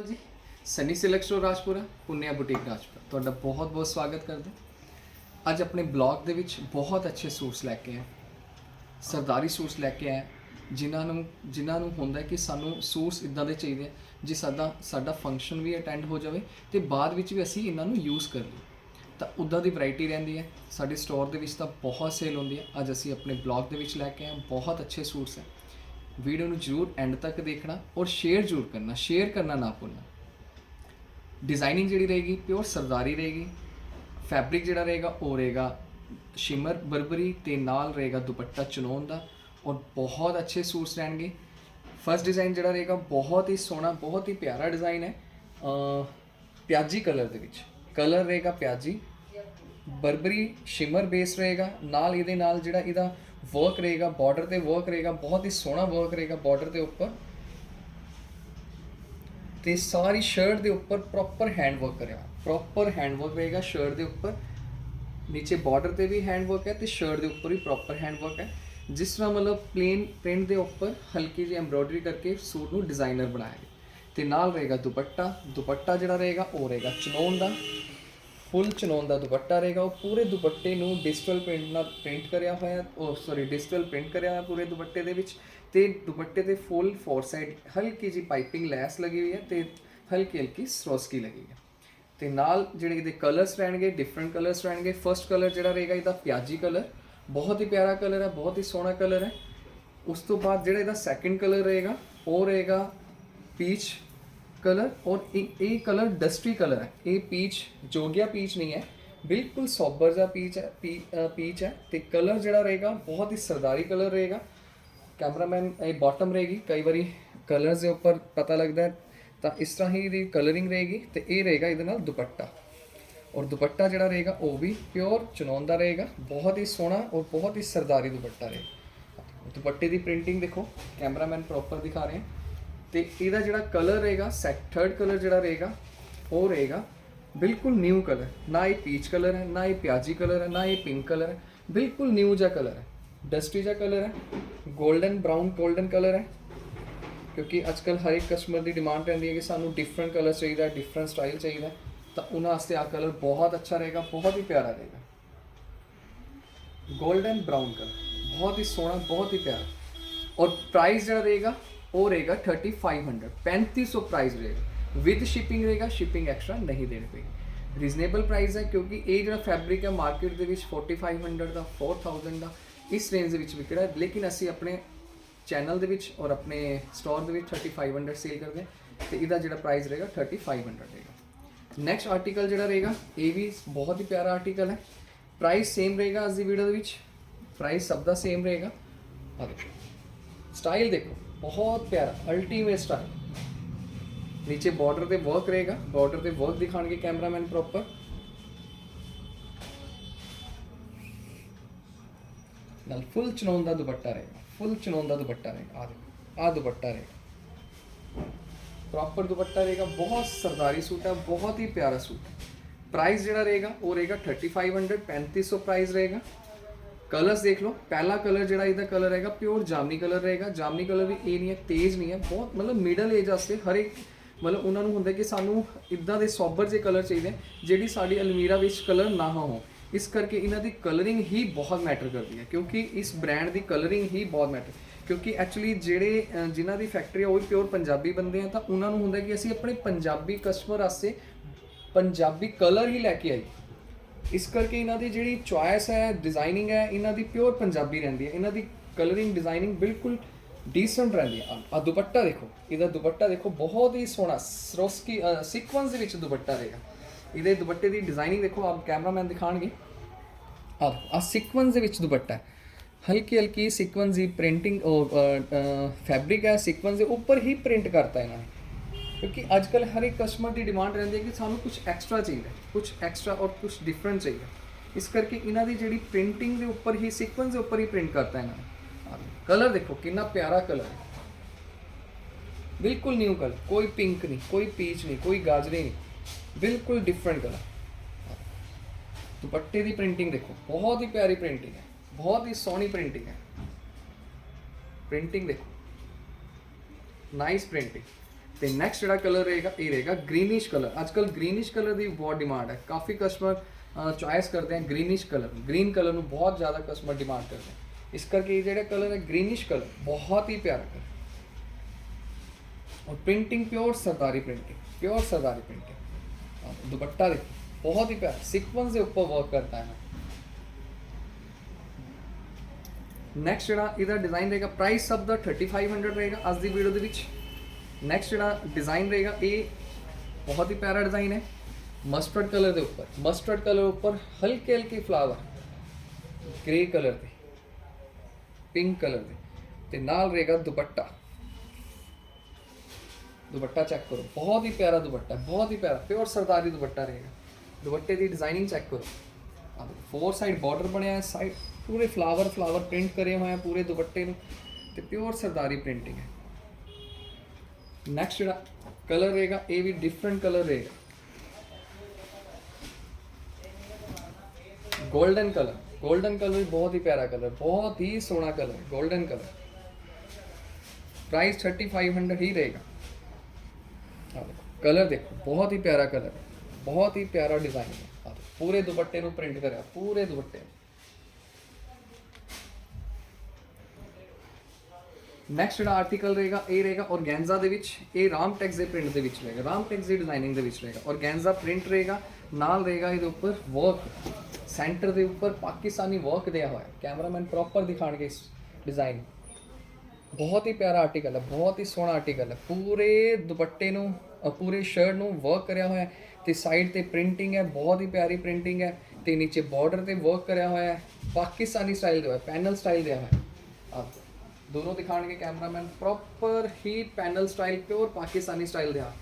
ਸਤਿ ਜੀ Sunny silk store Rajpura Punnia boutique Rajpura ਤੁਹਾਡਾ ਬਹੁਤ ਬਹੁਤ ਸਵਾਗਤ ਕਰਦੇ ਅੱਜ ਆਪਣੇ ਬਲੌਗ ਦੇ ਵਿੱਚ ਬਹੁਤ ਅੱਛੇ ਸੂਟਸ ਲੈ ਕੇ ਆਏ ਸਰਦਾਰੀ ਸੂਟਸ ਲੈ ਕੇ ਆਏ ਜਿਨ੍ਹਾਂ ਨੂੰ ਜਿਨ੍ਹਾਂ ਨੂੰ ਹੁੰਦਾ ਕਿ ਸਾਨੂੰ ਸੂਟਸ ਇਦਾਂ ਦੇ ਚਾਹੀਦੇ ਆ ਜੇ ਸਾਡਾ ਸਾਡਾ ਫੰਕਸ਼ਨ ਵੀ ਅਟੈਂਡ ਹੋ ਜਾਵੇ ਤੇ ਬਾਅਦ ਵਿੱਚ ਵੀ ਅਸੀਂ ਇਹਨਾਂ ਨੂੰ ਯੂਜ਼ ਕਰ ਲਈਏ ਤਾਂ ਉਦਾਂ ਦੀ ਵੈਰਾਈਟੀ ਰਹਿੰਦੀ ਹੈ ਸਾਡੇ ਸਟੋਰ ਦੇ ਵਿੱਚ ਤਾਂ ਬਹੁਤ ਸੇਲ ਹੁੰਦੀ ਹੈ ਅੱਜ ਅਸੀਂ ਆਪਣੇ ਬਲੌਗ ਦੇ ਵਿੱਚ ਲੈ ਕੇ ਆਏ ਬਹੁਤ ਅੱਛੇ ਸੂਟਸ ਹੈ ਵੀਡੀਓ ਨੂੰ ਜਰੂਰ ਐਂਡ ਤੱਕ ਦੇਖਣਾ ਔਰ ਸ਼ੇਅਰ ਜਰੂਰ ਕਰਨਾ ਸ਼ੇਅਰ ਕਰਨਾ ਨਾ ਭੁੱਲਣਾ। ਡਿਜ਼ਾਈਨਿੰਗ ਜਿਹੜੀ ਰਹੇਗੀ ਪਿਓਰ ਸਰਦਾਰੀ ਰਹੇਗੀ ਫੈਬਰਿਕ ਜਿਹੜਾ ਰਹੇਗਾ ਉਹ ਰਹੇਗਾ ਸ਼ਿਮਰ ਬਰਬਰੀ ਤੇ ਨਾਲ ਰਹੇਗਾ ਦੁਪੱਟਾ ਚਨੋਨ ਦਾ ਔਰ ਬਹੁਤ ਅੱਛੇ ਸੂਟਸ ਰਹਿਣਗੇ। ਫਰਸਟ ਡਿਜ਼ਾਈਨ ਜਿਹੜਾ ਰਹੇਗਾ ਬਹੁਤ ਹੀ ਸੋਹਣਾ, ਬਹੁਤ ਹੀ ਪਿਆਰਾ ਡਿਜ਼ਾਈਨ ਹੈ। ਪਿਆਜੀ ਕਲਰ ਦੇ ਵਿੱਚ। ਕਲਰ ਰਹੇਗਾ ਪਿਆਜੀ। ਬਰਬਰੀ ਸ਼ਿਮਰ ਬੇਸ ਰਹੇਗਾ। ਨਾਲ ਇਹਦੇ ਨਾਲ ਜਿਹੜਾ ਇਹਦਾ ਵਰਕ ਰਹੇਗਾ ਬਾਰਡਰ ਤੇ ਵਰਕ ਰਹੇਗਾ, ਬਹੁਤ ਹੀ ਸੋਹਣਾ ਵਰਕ ਰਹੇਗਾ ਬਾਰਡਰ ਦੇ ਉੱਪਰ। ਤੇ ਸਾਰੀ ਸ਼ਰਟ ਦੇ ਉੱਪਰ ਪ੍ਰੋਪਰ ਹੈਂਡ ਵਰਕ ਕਰਿਆ ਪ੍ਰੋਪਰ ਹੈਂਡ ਵਰਕ ਰਹੇਗਾ ਸ਼ਰਟ ਦੇ ਉੱਪਰ। ਨੀਚੇ ਬਾਰਡਰ ਤੇ ਵੀ ਹੈਂਡ ਵਰਕ ਹੈ ਤੇ ਸ਼ਰਟ ਦੇ ਉੱਪਰ ਵੀ ਪ੍ਰੋਪਰ ਹੈਂਡ ਵਰਕ ਹੈ। ਜਿਸ ਤਰ੍ਹਾਂ ਮਤਲਬ ਪਲੇਨ ਪ੍ਰਿੰਟ ਦੇ ਉੱਪਰ ਹਲਕੀ ਜਿਹੀ ਐਮਬ੍ਰੋਇਡਰੀ ਕਰਕੇ ਸੂਟ ਨੂੰ ਡਿਜ਼ਾਈਨਰ ਬਣਾਇਆ ਗਿਆ। ਤੇ ਨਾਲ ਰਹੇਗਾ ਦੁਪੱਟਾ। ਦੁਪੱਟਾ ਜਿਹੜਾ ਰਹੇਗਾ ਉਹ ਰਹੇਗਾ ਚਨੋਨ ਦਾ। ਫੁੱਲ ਚਨੋਨ ਦਾ ਦੁਪੱਟਾ ਰਹੇਗਾ, ਉਹ ਪੂਰੇ ਦੁਪੱਟੇ ਨੂੰ ਡਿਜੀਟਲ ਪ੍ਰਿੰਟ ਨਾਲ ਪ੍ਰਿੰਟ ਕਰਿਆ ਹੋਇਆ, ਉਹ ਸੌਰੀ ਡਿਜੀਟਲ ਪ੍ਰਿੰਟ ਕਰਿਆ ਹੋਇਆ ਪੂਰੇ ਦੁਪੱਟੇ ਦੇ ਵਿੱਚ ਤੇ ਦੁਪੱਟੇ ਤੇ ਫੁੱਲ ਫੋਰ ਸਾਈਡ ਹਲਕੀ ਜੀ ਪਾਈਪਿੰਗ ਲੈਸ ਲੱਗੀ ਹੋਈ ਹੈ ਤੇ ਹਲਕੀ ਹਲਕੀ ਸਰੋਸਕੀ ਲੱਗੀ ਹੈ। ਤੇ ਨਾਲ ਜਿਹੜੇ ਇਹਦੇ ਕਲਰਸ ਰਹਿਣਗੇ ਡਿਫਰੈਂਟ ਕਲਰਸ ਰਹਿਣਗੇ ਫਰਸਟ ਕਲਰ ਜਿਹੜਾ ਰਹੇਗਾ ਇਹਦਾ ਪਿਆਜੀ ਕਲਰ ਬਹੁਤ ਹੀ ਪਿਆਰਾ ਕਲਰ ਹੈ, ਬਹੁਤ ਹੀ ਸੋਹਣਾ ਕਲਰ ਹੈ। ਉਸ ਤੋਂ ਬਾਅਦ ਜਿਹੜਾ ਇਹਦਾ ਸੈਕੰਡ ਕਲਰ ਰਹੇਗਾ, ਉਹ ਰਹੇਗਾ ਪੀਚ ਕਲਰ ਔਰ ਇਹ ਇਹ ਕਲਰ ਡਸਟੀ ਕਲਰ ਹੈ। ਇਹ ਪੀਚ ਜੋਗਿਆ ਪੀਚ ਨਹੀਂ ਹੈ। ਬਿਲਕੁਲ ਸੋਬਰ ਜਿਹਾ ਪੀਚ ਹੈ ਪੀਚ ਹੈ ਤੇ ਕਲਰ ਜਿਹੜਾ ਰਹੇਗਾ ਬਹੁਤ ਹੀ ਸਰਦਾਰੀ ਕਲਰ ਰਹੇਗਾ। ਕੈਮਰਾਮੈਨ ਇਹ ਬਾਟਮ ਰਹੇਗੀ। ਕਈ ਵਾਰੀ ਕਲਰਸ ਦੇ ਉੱਪਰ ਪਤਾ ਲੱਗਦਾ ਹੈ ਤਾਂ ਇਸ ਤਰ੍ਹਾਂ ਹੀ ਇਹਦੀ ਕਲਰਿੰਗ ਰਹੇਗੀ ਤੇ ਇਹ ਰਹੇਗਾ ਇਹਦੇ ਨਾਲ ਦੁਪੱਟਾ। ਔਰ ਦੁਪੱਟਾ ਜਿਹੜਾ ਰਹੇਗਾ ਉਹ ਵੀ ਪਿਓਰ ਚਨੌਨ ਦਾ ਰਹੇਗਾ। ਬਹੁਤ ਹੀ ਸੋਹਣਾ ਔਰ ਬਹੁਤ ਹੀ ਸਰਦਾਰੀ ਦੁਪੱਟਾ ਰਹੇਗਾ। ਦੁਪੱਟੇ ਦੀ ਪ੍ਰਿੰਟਿੰਗ ਦੇਖੋ। ਕੈਮਰਾਮੈਨ ਪ੍ਰੋਪਰ ਦਿਖਾ ਰਹੇ ਹੈ। ਤੇ ਇਹਦਾ ਜਿਹੜਾ ਕਲਰ ਰਹੇਗਾ ਸੈਕਟਰਡ ਕਲਰ ਜਿਹੜਾ ਰਹੇਗਾ, ਉਹ ਰਹੇਗਾ ਬਿਲਕੁਲ ਨਿਊ ਕਲਰ ਨਾ ਇਹ ਪੀਚ ਕਲਰ ਹੈ, ਨਾ ਇਹ ਪਿਆਜੀ ਕਲਰ ਹੈ, ਨਾ ਇਹ ਪਿੰਕ ਕਲਰ ਹੈ, ਬਿਲਕੁਲ ਨਿਊ ਜਿਹਾ ਕਲਰ ਹੈ। ਡਸਟੀ ਜਿਹਾ ਕਲਰ ਹੈ ਗੋਲਡਨ ਬ੍ਰਾਊਨ ਗੋਲਡਨ ਕਲਰ ਹੈ, ਕਿਉਂਕਿ ਅੱਜਕੱਲ ਹਰ ਇੱਕ ਕਸਟਮਰ ਦੀ ਡਿਮਾਂਡ ਰਹਿੰਦੀ ਹੈ ਕਿ ਸਾਨੂੰ ਡਿਫਰੈਂਟ ਕਲਰ ਚਾਹੀਦਾ ਡਿਫਰੈਂਟ ਸਟਾਈਲ ਚਾਹੀਦਾ ਤਾਂ ਉਹਨਾਂ ਵਾਸਤੇ ਆ ਕਲਰ ਬਹੁਤ ਅੱਛਾ ਰਹੇਗਾ, ਬਹੁਤ ਹੀ ਪਿਆਰਾ ਰਹੇਗਾ। ਗੋਲਡਨ ਬ੍ਰਾਊਨ ਕਲਰ ਬਹੁਤ ਹੀ ਸੋਹਣਾ, ਬਹੁਤ ਹੀ ਪਿਆਰਾ। ਔਰ ਪ੍ਰਾਈਸ ਜਿਹੜਾ ਰਹੇਗਾ ਉਹ ਰਹੇਗਾ 3500 3500 ਪ੍ਰਾਈਸ ਰਹੇਗਾ। ਵਿਦ ਸ਼ਿਪਿੰਗ ਰਹੇਗਾ ਸ਼ਿਪਿੰਗ ਐਕਸਟਰਾ ਨਹੀਂ ਦੇਣੀ ਪਏਗੀ। ਰੀਜ਼ਨੇਬਲ ਪ੍ਰਾਈਸ ਹੈ ਕਿਉਂਕਿ ਇਹ ਜਿਹੜਾ ਫੈਬਰਿਕ ਹੈ ਮਾਰਕੀਟ ਦੇ ਵਿੱਚ 4500 ਦਾ 4000 ਦਾ, ਇਸ ਰੇਂਜ ਦੇ ਵਿੱਚ ਵਿਕਦਾ ਹੈ। ਲੇਕਿਨ ਅਸੀਂ ਆਪਣੇ ਚੈਨਲ ਦੇ ਵਿੱਚ ਔਰ ਆਪਣੇ ਸਟੋਰ ਦੇ ਵਿੱਚ 3500 ਸੇਲ ਕਰਦੇ ਹਾਂ ਤੇ ਇਹਦਾ ਜਿਹੜਾ ਪ੍ਰਾਈਸ ਰਹੇਗਾ 3500 ਰਹੇਗਾ। ਨੈਕਸਟ ਆਰਟੀਕਲ ਜਿਹੜਾ ਰਹੇਗਾ, ਇਹ ਵੀ ਬਹੁਤ ਹੀ ਪਿਆਰਾ ਆਰਟੀਕਲ ਹੈ। ਪ੍ਰਾਈਸ ਸੇਮ ਰਹੇਗਾ ਅੱਜ ਦੀ ਵੀਡੀਓ ਦੇ ਵਿੱਚ। ਪ੍ਰਾਈਸ ਸਭ ਦਾ ਸੇਮ ਰਹੇਗਾ। ਆ ਦੇਖੋ। ਸਟਾਈਲ ਦੇਖੋ। ਬਹੁਤ ਪਿਆਰਾ ਅਲਟੀਮੇਟ ਸਟਾਈਲ ਨੀਚੇ ਬਾਰਡਰ ਤੇ ਵਰਕ ਰਹੇਗਾ ਬਾਰਡਰ ਤੇ ਵਰਕ ਦਿਖਾਣਗੇ ਕੈਮਰਾਮੈਨ ਪ੍ਰੋਪਰ ਨਾਲ ਫੁੱਲ ਚਨੌਨ ਦਾ ਦੁਪੱਟਾ ਰਹੇਗਾ ਫੁੱਲ ਚਨੌਨ ਦਾ ਦੁਪੱਟਾ ਰਹੇਗਾ ਆ ਦੇਖੋ ਆ ਦੁਪੱਟਾ ਰਹੇਗਾ ਪ੍ਰੋਪਰ ਦੁਪੱਟਾ ਰਹੇਗਾ ਬਹੁਤ ਸਰਦਾਰੀ ਸੂਟ ਹੈ ਬਹੁਤ ਹੀ ਪਿਆਰਾ ਸੂਟ ਹੈ ਪ੍ਰਾਈਸ ਜਿਹੜਾ ਰਹੇਗਾ ਉਹ ਰਹੇਗਾ 3500 3500 ਪ੍ਰਾਈਸ ਰਹੇਗਾ ਕਲਰਸ ਦੇਖ ਲਓ ਪਹਿਲਾ ਕਲਰ ਜਿਹੜਾ ਇਹਦਾ ਕਲਰ ਹੈਗਾ ਪਿਓਰ ਜਾਮਨੀ ਕਲਰ ਰਹੇਗਾ। ਜਾਮਨੀ ਕਲਰ ਵੀ ਇਹ ਨਹੀਂ ਹੈ ਤੇਜ਼ ਨਹੀਂ ਹੈ ਬਹੁਤ ਮਤਲਬ ਮਿਡਲ ਏਜ ਵਾਸਤੇ ਹਰ ਇੱਕ ਮਤਲਬ ਉਹਨਾਂ ਨੂੰ ਹੁੰਦਾ ਕਿ ਸਾਨੂੰ ਇਦਾਂ ਦੇ ਸੋਬਰ ਜਿਹੇ ਕਲਰ ਚਾਹੀਦੇ ਜਿਹੜੀ ਸਾਡੀ ਅਲਮੀਰਾ ਵਿੱਚ ਕਲਰ ਨਾ ਹੋ ਇਸ ਕਰਕੇ ਇਹਨਾਂ ਦੀ ਕਲਰਿੰਗ ਹੀ ਬਹੁਤ ਮੈਟਰ ਕਰਦੀ ਹੈ ਕਿਉਂਕਿ ਇਸ ਬ੍ਰਾਂਡ ਦੀ ਕਲਰਿੰਗ ਹੀ ਬਹੁਤ ਮੈਟਰ ਕਿਉਂਕਿ ਐਕਚੁਅਲੀ ਜਿਹੜੇ ਅਹ, ਜਿਨ੍ਹਾਂ ਦੀ ਫੈਕਟਰੀ ਆ ਉਹ ਵੀ ਪਿਓਰ ਪੰਜਾਬੀ ਬੰਦੇ ਆ ਤਾਂ ਉਹਨਾਂ ਨੂੰ ਹੁੰਦਾ ਕਿ ਅਸੀਂ ਆਪਣੇ ਪੰਜਾਬੀ ਕਸਟਮਰ ਆਸੇ ਪੰਜਾਬੀ ਕਲਰ ਹੀ ਲੈ ਕੇ ਆਈ ਇਸ ਕਰਕੇ ਇਹਨਾਂ ਦੀ ਜਿਹੜੀ ਚੁਆਇਸ ਹੈ ਡਿਜ਼ਾਈਨਿੰਗ ਹੈ, ਇਹਨਾਂ ਦੀ ਪਿਓਰ ਪੰਜਾਬੀ ਰਹਿੰਦੀ ਹੈ। ਇਹਨਾਂ ਦੀ ਕਲਰਿੰਗ ਡਿਜ਼ਾਈਨਿੰਗ ਬਿਲਕੁਲ ਡੀਸੈਂਟ ਰਹਿੰਦੀ ਹੈ। ਆ ਦੁਪੱਟਾ ਦੇਖੋ, ਇਹਦਾ ਦੁਪੱਟਾ ਦੇਖੋ, ਬਹੁਤ ਹੀ ਸੋਹਣਾ ਸਰੋਸਕੀ ਸੀਕੁਐਂਸ ਦੇ ਵਿੱਚ ਦੁਪੱਟਾ ਰਹੇਗਾ ਇਹਦੇ ਦੁਪੱਟੇ ਦੀ ਡਿਜ਼ਾਈਨਿੰਗ ਦੇਖੋ, ਆਪ ਕੈਮਰਾਮੈਨ ਦਿਖਾਣਗੇ ਆ ਆ ਸੀਕੁਐਂਸ ਦੇ ਵਿੱਚ ਦੁਪੱਟਾ ਹੈ। ਹਲਕੀ ਹਲਕੀ ਸੀਕੁਐਂਸ ਦੀ ਪ੍ਰਿੰਟਿੰਗ ਫੈਬਰਿਕ ਹੈ ਸੀਕੁਐਂਸ ਦੇ ਉੱਪਰ ਹੀ ਪ੍ਰਿੰਟ ਕਰਤਾ ਇਹਨਾਂ ਨੇ। ਕਿਉਂਕਿ ਅੱਜ ਕੱਲ ਹਰ ਇੱਕ ਕਸਟਮਰ ਦੀ ਡਿਮਾਂਡ ਰਹਿੰਦੀ ਹੈ ਕਿ ਸਾਨੂੰ ਕੁਝ ਐਕਸਟਰਾ ਚਾਹੀਦਾ ਕੁਝ ਐਕਸਟਰਾ ਔਰ ਕੁਝ ਡਿਫਰੈਂਟ ਚਾਹੀਦਾ ਇਸ ਕਰਕੇ ਇਹਨਾਂ ਦੀ ਜਿਹੜੀ ਪ੍ਰਿੰਟਿੰਗ ਦੇ ਉੱਪਰ ਹੀ ਸੀਕੁਐਂਸ ਦੇ ਉੱਪਰ ਹੀ ਪ੍ਰਿੰਟ ਕਰਤਾ ਇਹਨਾਂ ਨੇ ਕਲਰ ਦੇਖੋ ਕਿੰਨਾ ਪਿਆਰਾ ਕਲਰ ਹੈ ਬਿਲਕੁਲ ਨਿਊ ਕਲਰ ਕੋਈ ਪਿੰਕ ਨਹੀਂ ਕੋਈ ਪੀਚ ਨਹੀਂ ਕੋਈ ਗਾਜਰੀ ਨਹੀਂ ਬਿਲਕੁਲ ਡਿਫਰੈਂਟ ਕਲਰ ਦੁਪੱਟੇ ਦੀ ਪ੍ਰਿੰਟਿੰਗ ਦੇਖੋ ਬਹੁਤ ਹੀ ਪਿਆਰੀ ਪ੍ਰਿੰਟਿੰਗ ਹੈ ਬਹੁਤ ਹੀ ਸੋਹਣੀ ਪ੍ਰਿੰਟਿੰਗ ਹੈ ਪ੍ਰਿੰਟਿੰਗ ਦੇਖੋ ਨਾਈਸ ਪ੍ਰਿੰਟਿੰਗ ਤੇ ਨੈਕਸਟ ਜਿਹੜਾ ਕਲਰ ਰਹੇਗਾ ਇਹ ਰਹੇਗਾ ਗ੍ਰੀਨਿਸ਼ ਕਲਰ ਅੱਜਕੱਲ ਗ੍ਰੀਨਿਸ਼ ਕਲਰ ਦੀ ਬਹੁਤ ਡਿਮਾਂਡ ਹੈ ਕਾਫੀ ਕਸਟਮਰ ਚੁਆਇਸ ਕਰਦੇ ਆ ਗ੍ਰੀਨਿਸ਼ ਕਲਰ ਗ੍ਰੀਨ ਕਲਰ ਨੂੰ ਬਹੁਤ ਜ਼ਿਆਦਾ ਕਸਟਮਰ ਡਿਮਾਂਡ ਕਰਦੇ ਆ ਇਸ ਕਰਕੇ ਇਹ ਜਿਹੜਾ ਕਲਰ ਹੈ ਗ੍ਰੀਨਿਸ਼ ਕਲਰ ਬਹੁਤ ਹੀ ਪਿਆਰਾ ਕਲਰ और प्रिंटिंग प्योर सरदारी प्रिंटिंग प्योर सरदारी प्रिंटिंग दुपट्टा देखो बहुत ही प्यारा सीक्वेंस ਦੇ ਉੱਪਰ ਵਰਕ ਕਰਤਾ ਹੈ ਨੈਕਸਟ ਜਿਹੜਾ ਇਹਦਾ ਡਿਜ਼ਾਈਨ ਰਹੇਗਾ ਪ੍ਰਾਈਸ ਸਭ ਦਾ 3500 ਰਹੇਗਾ ਅੱਜ ਦੀ ਵੀਡੀਓ ਦੇ ਵਿੱਚ ਨੈਕਸਟ ਜਿਹੜਾ ਡਿਜ਼ਾਈਨ ਰਹੇਗਾ, ਇਹ ਬਹੁਤ ਹੀ ਪਿਆਰਾ ਡਿਜ਼ਾਈਨ ਹੈ। ਮਸਟਰਡ ਕਲਰ ਦੇ ਉੱਪਰ। ਮਸਟਰਡ ਕਲਰ ਉੱਪਰ ਹਲਕੇ ਹਲਕੇ ਫਲਾਵਰ ਗ੍ਰੇ ਕਲਰ ਦੇ। ਪਿੰਕ ਕਲਰ ਦੇ। ਤੇ ਨਾਲ ਰਹੇਗਾ ਦੁਪੱਟਾ। ਦੁਪੱਟਾ ਚੈੱਕ ਕਰੋ। ਬਹੁਤ ਹੀ ਪਿਆਰਾ ਦੁਪੱਟਾ ਬਹੁਤ ਹੀ ਪਿਆਰਾ। ਪਿਓਰ ਸਰਦਾਰੀ ਦੁਪੱਟਾ ਰਹੇਗਾ। ਦੁਪੱਟੇ ਦੀ ਡਿਜ਼ਾਈਨਿੰਗ ਚੈੱਕ ਕਰੋ। ਆ ਫੋਰ ਸਾਈਡ ਬਾਰਡਰ ਬਣਿਆ ਹੈ। ਸਾਈਡ ਪੂਰੇ ਫਲਾਵਰ ਫਲਾਵਰ ਪ੍ਰਿੰਟ ਕਰੇ ਹੋਏ ਆ ਪੂਰੇ ਦੁਪੱਟੇ ਨੂੰ। ਤੇ ਪਿਓਰ ਸਰਦਾਰੀ ਪ੍ਰਿੰਟਿੰਗ ਹੈ। ਨੈਕਸਟ ਜਿਹੜਾ ਕਲਰ ਰਹੇਗਾ, ਇਹ ਵੀ ਡਿਫਰੈਂਟ ਕਲਰ ਰਹੇਗਾ। 골ਡਨ ਕਲਰ 골ਡਨ ਕਲਰ ਬਹੁਤ ਹੀ ਪਿਆਰਾ ਕਲਰ ਬਹੁਤ ਹੀ ਸੋਹਣਾ ਕਲਰ 골ਡਨ ਕਲਰ ਪ੍ਰਾਈਸ 3500 ਹੀ ਰਹੇਗਾ। ਆ ਦੇਖੋ ਕਲਰ ਦੇਖੋ, ਬਹੁਤ ਹੀ ਪਿਆਰਾ ਕਲਰ ਬਹੁਤ ਹੀ ਪਿਆਰਾ ਡਿਜ਼ਾਈਨ ਹੈ। ਪੂਰੇ ਦੁਪੱਟੇ ਨੂੰ ਪ੍ਰਿੰਟ ਕਰਿਆ, ਪੂਰੇ ਦੁਪੱਟੇ ਨੂੰ। ਨੈਕਸਟ ਜਿਹੜਾ ਆਰਟੀਕਲ ਰਹੇਗਾ, ਇਹ ਰਹੇਗਾ ਔਰਗੈਂਜ਼ਾ ਦੇ ਵਿੱਚ, ਇਹ ਰਾਮ ਟੈਕਸ ਦੇ ਪ੍ਰਿੰਟ ਦੇ ਵਿੱਚ ਰਹੇਗਾ, ਰਾਮ ਟੈਕਸ ਦੀ ਡਿਜ਼ਾਈਨਿੰਗ ਦੇ ਵਿੱਚ ਰਹੇਗਾ। ਔਰਗੈਂਜ਼ਾ ਪ੍ਰਿੰਟ ਰਹੇਗਾ, ਨਾਲ ਰਹੇਗਾ ਇਹਦੇ ਉੱਪਰ ਵਰਕ ਸੈਂਟਰ ਦੇ ਉੱਪਰ ਪਾਕਿਸਤਾਨੀ ਵਰਕ ਦਿਆ ਹੋਇਆ। ਕੈਮਰਾਮੈਨ ਪ੍ਰੋਪਰ ਦਿਖਾਣਗੇ ਇਸ ਡਿਜ਼ਾਈਨ ਬਹੁਤ ਹੀ ਪਿਆਰਾ ਆਰਟੀਕਲ ਹੈ, ਬਹੁਤ ਹੀ ਸੋਹਣਾ ਆਰਟੀਕਲ ਹੈ। ਪੂਰੇ ਦੁਪੱਟੇ ਨੂੰ ਪੂਰੇ ਸ਼ਰਟ ਨੂੰ ਵਰਕ ਕਰਿਆ ਹੋਇਆ ਹੈ ਤੇ ਸਾਈਡ ਤੇ ਪ੍ਰਿੰਟਿੰਗ ਹੈ, ਬਹੁਤ ਹੀ ਪਿਆਰੀ ਪ੍ਰਿੰਟਿੰਗ ਹੈ ਤੇ ਨੀਚੇ ਬਾਰਡਰ ਤੇ ਵਰਕ ਕਰਿਆ ਹੋਇਆ ਹੈ। ਪਾਕਿਸਤਾਨੀ ਸਟਾਈਲ ਦਾ ਹੋਇਆ ਪੈਨਲ ਸਟਾਈਲ ਦਿਆ ਹੋਇਆ ਹੈ। ਆਹ। ਦੋਨੋਂ ਦਿਖਾਣਗੇ ਕੈਮਰਾਮੈਨ। ਪ੍ਰੋਪਰ ਹੀ panel style pure Pakistani style ਦਿਆ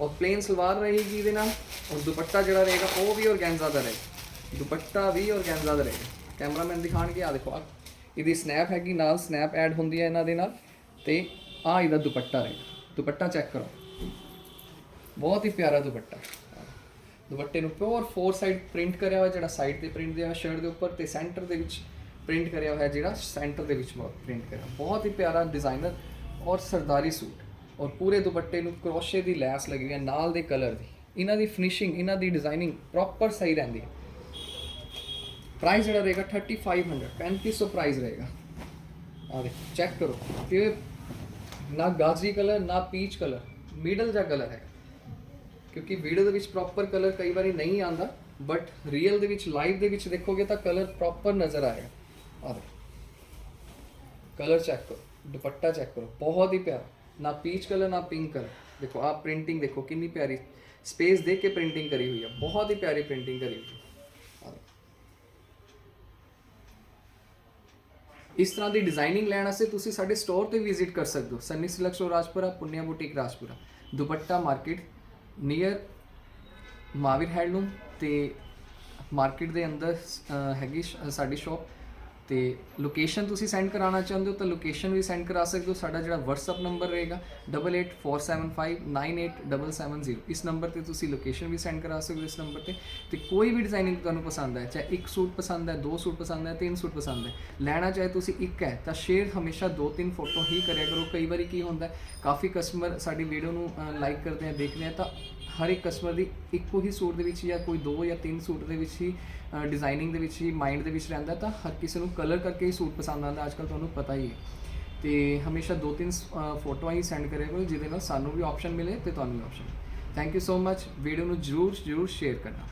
ਔਰ ਪਲੇਨ ਸਲਵਾਰ ਰਹੇਗੀ ਇਹਦੇ ਨਾਲ। ਔਰ ਦੁਪੱਟਾ ਜਿਹੜਾ ਰਹੇਗਾ, ਉਹ ਵੀ ਔਰਗੈਂਜ਼ਾ ਦਾ ਰਹੇਗਾ। ਦੁਪੱਟਾ ਵੀ ਔਰਗੈਂਜ਼ਾ ਦਾ ਰਹੇਗਾ। ਕੈਮਰਾਮੈਨ ਦਿਖਾਣਗੇ ਆ ਦੇਖੋ, ਆਹ। ਇਹਦੀ ਸਨੈਪ ਹੈਗੀ ਨਾਲ ਸਨੈਪ ਐਡ ਹੁੰਦੀ ਹੈ ਇਹਨਾਂ ਦੇ ਨਾਲ। ਤੇ ਆ ਇਹਦਾ ਦੁਪੱਟਾ ਰਹੇਗਾ। ਦੁਪੱਟਾ ਚੈੱਕ ਕਰੋ। ਬਹੁਤ ਹੀ ਪਿਆਰਾ ਦੁਪੱਟਾ। ਦੁਪੱਟੇ ਨੂੰ ਪਿਓਰ ਫੋਰ ਸਾਈਡ ਪ੍ਰਿੰਟ ਕਰਿਆ ਹੋਇਆ, ਜਿਹੜਾ ਸਾਈਡ ਤੇ ਪ੍ਰਿੰਟ ਦਿਆ ਹੋਇਆ ਸ਼ਰਟ ਦੇ ਉੱਪਰ ਤੇ ਸੈਂਟਰ ਦੇ ਵਿੱਚ ਪ੍ਰਿੰਟ ਕਰਿਆ ਹੋਇਆ ਜਿਹੜਾ ਸੈਂਟਰ ਦੇ ਵਿੱਚ ਪ੍ਰਿੰਟ ਕਰਿਆ। ਬਹੁਤ ਹੀ ਪਿਆਰਾ ਡਿਜ਼ਾਈਨਰ ਔਰ ਸਰਦਾਰੀ ਸੂਟ। ਔਰ ਪੂਰੇ ਦੁਪੱਟੇ ਨੂੰ ਕਰੋਸ਼ੇ ਦੀ ਲੈਸ ਲੱਗੀ ਹੋਈ ਹੈ, ਨਾਲ ਦੇ ਕਲਰ ਦੀ। ਇਹਨਾਂ ਦੀ ਫਿਨਿਸ਼ਿੰਗ ਇਹਨਾਂ ਦੀ ਡਿਜ਼ਾਈਨਿੰਗ ਪ੍ਰੋਪਰ ਸਹੀ ਰਹਿੰਦੀ ਹੈ। ਪ੍ਰਾਈਸ ਜਿਹੜਾ ਰਹੇਗਾ 3500 3500 ਪ੍ਰਾਈਸ ਰਹੇਗਾ। ਆ ਦੇਖੋ ਚੈੱਕ ਕਰੋ। ਕਿ ਨਾ ਗਾਜਰੀ ਕਲਰ ਨਾ ਪੀਚ ਕਲਰ ਮਿਡਲ ਜਿਹਾ ਕਲਰ ਹੈ। ਕਿਉਂਕਿ ਵੀਡੀਓ ਦੇ ਵਿੱਚ ਪ੍ਰੋਪਰ ਕਲਰ ਕਈ ਵਾਰੀ ਨਹੀਂ ਆਂਦਾ ਬਟ ਰੀਅਲ ਦੇ ਵਿੱਚ ਲਾਈਵ ਦੇ ਵਿੱਚ ਦੇਖੋਗੇ ਤਾਂ ਕਲਰ ਪ੍ਰੋਪਰ ਨਜ਼ਰ ਆਏਗਾ। ਆ ਕਲਰ ਚੈੱਕ ਕਰੋ, ਦੁਪੱਟਾ ਚੈੱਕ ਕਰੋ, ਬਹੁਤ ਹੀ ਪਿਆਰਾ। ਨਾ ਪੀਚ ਕਲਰ ਨਾ ਪਿੰਕ ਕਲਰ ਦੇਖੋ ਆ ਪ੍ਰਿੰਟਿੰਗ ਦੇਖੋ, ਕਿੰਨੀ ਪਿਆਰੀ ਸਪੇਸ ਦੇ ਕੇ ਪ੍ਰਿੰਟਿੰਗ ਕਰੀ ਹੋਈ ਹੈ ਬਹੁਤ ਹੀ ਪਿਆਰੀ ਪ੍ਰਿੰਟਿੰਗ ਕਰੀ ਹੋਈ ਹੈ ਇਸ ਤਰ੍ਹਾਂ ਦੀ ਡਿਜ਼ਾਈਨਿੰਗ ਲੈਣ ਵਾਸਤੇ ਤੁਸੀਂ ਸਾਡੇ ਸਟੋਰ ਤੇ ਵਿਜ਼ਿਟ ਕਰ ਸਕਦੇ ਹੋ। Sunny silk store Rajpura Punnia boutique Rajpura ਦੁਪੱਟਾ ਮਾਰਕੀਟ ਨੀਅਰ ਮਾਵਿਰ ਹੈਂਡਲੂਮ ਤੇ ਮਾਰਕੀਟ ਦੇ ਅੰਦਰ ਹੈਗੀ ਸਾਡੀ ਸ਼ਾਪ ਤੇ ਲੋਕੇਸ਼ਨ ਤੁਸੀਂ ਸੈਂਡ ਕਰਾਉਣਾ ਚਾਹੁੰਦੇ ਹੋ ਤਾਂ ਲੋਕੇਸ਼ਨ ਵੀ ਸੈਂਡ ਕਰਾ ਸਕਦੇ ਹੋ। ਸਾਡਾ ਜਿਹੜਾ WhatsApp ਨੰਬਰ ਰਹੇਗਾ 8847598770 ਇਸ ਨੰਬਰ ਤੇ ਤੁਸੀਂ ਲੋਕੇਸ਼ਨ ਵੀ ਸੈਂਡ ਕਰਾ ਸਕਦੇ ਹੋ ਇਸ ਨੰਬਰ ਤੇ। ਤੇ ਕੋਈ ਵੀ ਡਿਜ਼ਾਈਨਿੰਗ ਤੁਹਾਨੂੰ ਪਸੰਦ ਹੈ, ਚਾਹੇ ਇੱਕ ਸੂਟ ਪਸੰਦ ਹੈ, ਦੋ ਸੂਟ ਪਸੰਦ ਹੈ, ਤਿੰਨ ਸੂਟ ਪਸੰਦ ਹੈ। ਲੈਣਾ ਚਾਹੇ ਤੁਸੀਂ ਇੱਕ ਹੈ, ਤਾਂ ਸ਼ੇਅਰ ਹਮੇਸ਼ਾ ਦੋ ਤਿੰਨ ਫੋਟੋ ਹੀ ਕਰਿਆ ਕਰੋ। ਕਈ ਵਾਰੀ ਕੀ ਹੁੰਦਾ ਕਾਫੀ ਕਸਟਮਰ ਸਾਡੀ ਵੀਡੀਓ ਨੂੰ ਲਾਈਕ ਕਰਦੇ ਆ, ਦੇਖਦੇ ਆ, ਤਾਂ ਹਰ ਇੱਕ ਕਸਟਮਰ ਦੀ ਇੱਕੋ ਹੀ ਸੂਟ ਦੇ ਵਿੱਚ ਜਾਂ ਕੋਈ ਦੋ ਜਾਂ ਤਿੰਨ ਸੂਟ ਦੇ ਵਿੱਚ ਹੀ ਡਿਜ਼ਾਈਨਿੰਗ ਦੇ ਵਿੱਚ ਹੀ ਮਾਈਂਡ ਦੇ ਵਿੱਚ ਰਹਿੰਦਾ ਤਾਂ ਹਰ ਕਿਸੇ ਨੂੰ ਕਲਰ ਕਰਕੇ ਹੀ ਸੂਟ ਪਸੰਦ ਆਉਂਦਾ, ਅੱਜ ਅੱਜਕੱਲ ਤੁਹਾਨੂੰ ਪਤਾ ਹੀ ਹੈ। ਤੇ ਹਮੇਸ਼ਾ ਦੋ ਤਿੰਨ ਫੋਟੋਆਂ ਹੀ ਸੈਂਡ ਕਰਿਆ ਕਰੋ, ਜਿਹਦੇ ਨਾਲ ਸਾਨੂੰ ਵੀ ਆਪਸ਼ਨ ਮਿਲੇ ਤੇ ਤੁਹਾਨੂੰ ਵੀ option thank you so much video ਨੂੰ ਜਰੂਰ ਜਰੂਰ ਸ਼ੇਅਰ ਕਰਨਾ।